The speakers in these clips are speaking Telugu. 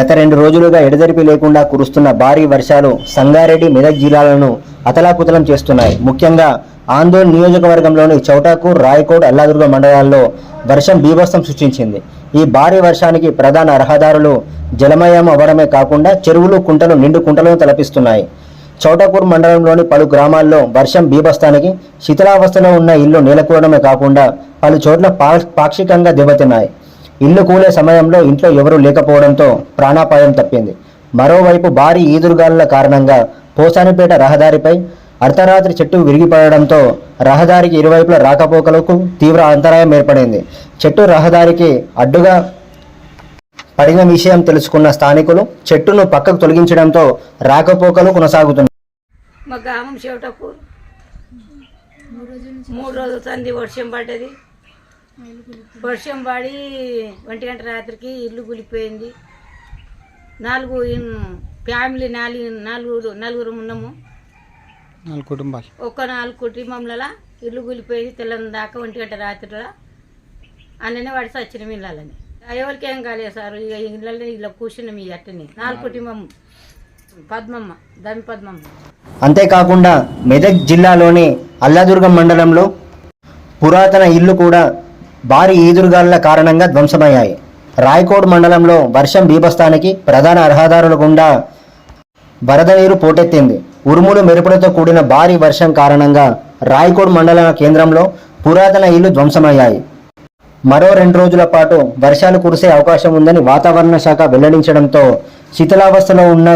గత రెండు రోజులుగా ఎడతెరిపి లేకుండా కురుస్తున్న భారీ వర్షాలు సంగారెడ్డి మెదక్ జిల్లాలను అతలాకుతలం చేస్తున్నాయి. ముఖ్యంగా ఆందోళన్ నియోజకవర్గంలోని చౌటాకూర్ రాయకోడ్ అల్లాదుర్గ మండలాల్లో వర్షం బీభత్సం సృష్టించింది. ఈ భారీ వర్షానికి ప్రధాన రహదారులు జలమయం అవ్వడమే కాకుండా చెరువులు కుంటలు నిండు కుంటలను తలపిస్తున్నాయి. చౌటాకూర్ మండలంలోని పలు గ్రామాల్లో వర్షం బీభత్సానికి శిథిలావస్థలో ఉన్న ఇల్లు నేలకూడమే కాకుండా పలు చోట్ల పా- పాక్షికంగా దెబ్బతిన్నాయి. ఇల్లు కూలే సమయంలో ఇంట్లో ఎవరూ లేకపోవడంతో ప్రాణాపాయం తప్పింది. మరోవైపు భారీ ఈదురుగాలుల కారణంగా పోసానిపేట రహదారిపై అర్ధరాత్రి చెట్టు విరిగిపడడంతో రహదారికి ఇరువైపుల రాకపోకలకు తీవ్ర అంతరాయం ఏర్పడింది. చెట్టు రహదారికి అడ్డుగా పడిన విషయం తెలుసుకున్న స్థానికులు చెట్టును పక్కకు తొలగించడంతో రాకపోకలు కొనసాగుతున్నాయి. మా గ్రామం మూడు రోజుల సంది వర్షం పడ్డది. వర్షం పడి ఒంటి గంట రాత్రికి ఇల్లు కూలిపోయింది. నాలుగు ఫ్యామిలీ నాలుగు నలుగురు నలుగురు ఉన్నాము. నాలుగు కుటుంబాలు. ఒక్క నాలుగు కుటుంబంలో ఇల్లు కూలిపోయింది తెల్లని దాకా ఒంటి గంట రాత్రిలో. అన్ననే వాడి సచ్చిన ఇళ్ళని ఎవరికి ఏం కాలేదు సార్ ఇక ఇళ్ళని ఇలా కూర్చున్నాం ఈ అట్టని. నాలుగు కుటుంబం పద్మమ్మ దమి పద్మమ్మ. అంతేకాకుండా మెదక్ జిల్లాలోని అల్లాదుర్గం మండలంలో పురాతన ఇల్లు కూడా భారీ ఈదురుగాలుల కారణంగా ధ్వంసమయ్యాయి. రాయకోడ్ మండలంలో వర్షం బీభస్థానికి ప్రధాన రహదారుల గుండా వరద నీరు పోటెత్తింది. ఉరుములు మెరుపులతో కూడిన భారీ వర్షం కారణంగా రాయకోడ్ మండల కేంద్రంలో పురాతన ఇల్లు ధ్వంసమయ్యాయి. మరో రెండు రోజుల పాటు వర్షాలు కురిసే అవకాశం ఉందని వాతావరణ శాఖ వెల్లడించడంతో శిథిలావస్థలో ఉన్న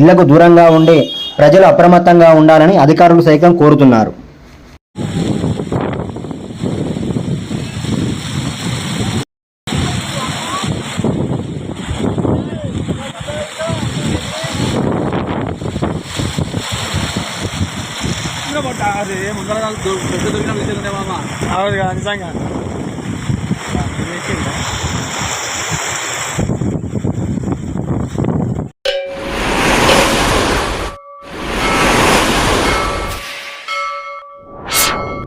ఇళ్ళకు దూరంగా ఉండి ప్రజలు అప్రమత్తంగా ఉండాలని అధికారులు సైతం కోరుతున్నారు. అవును నిజంగా.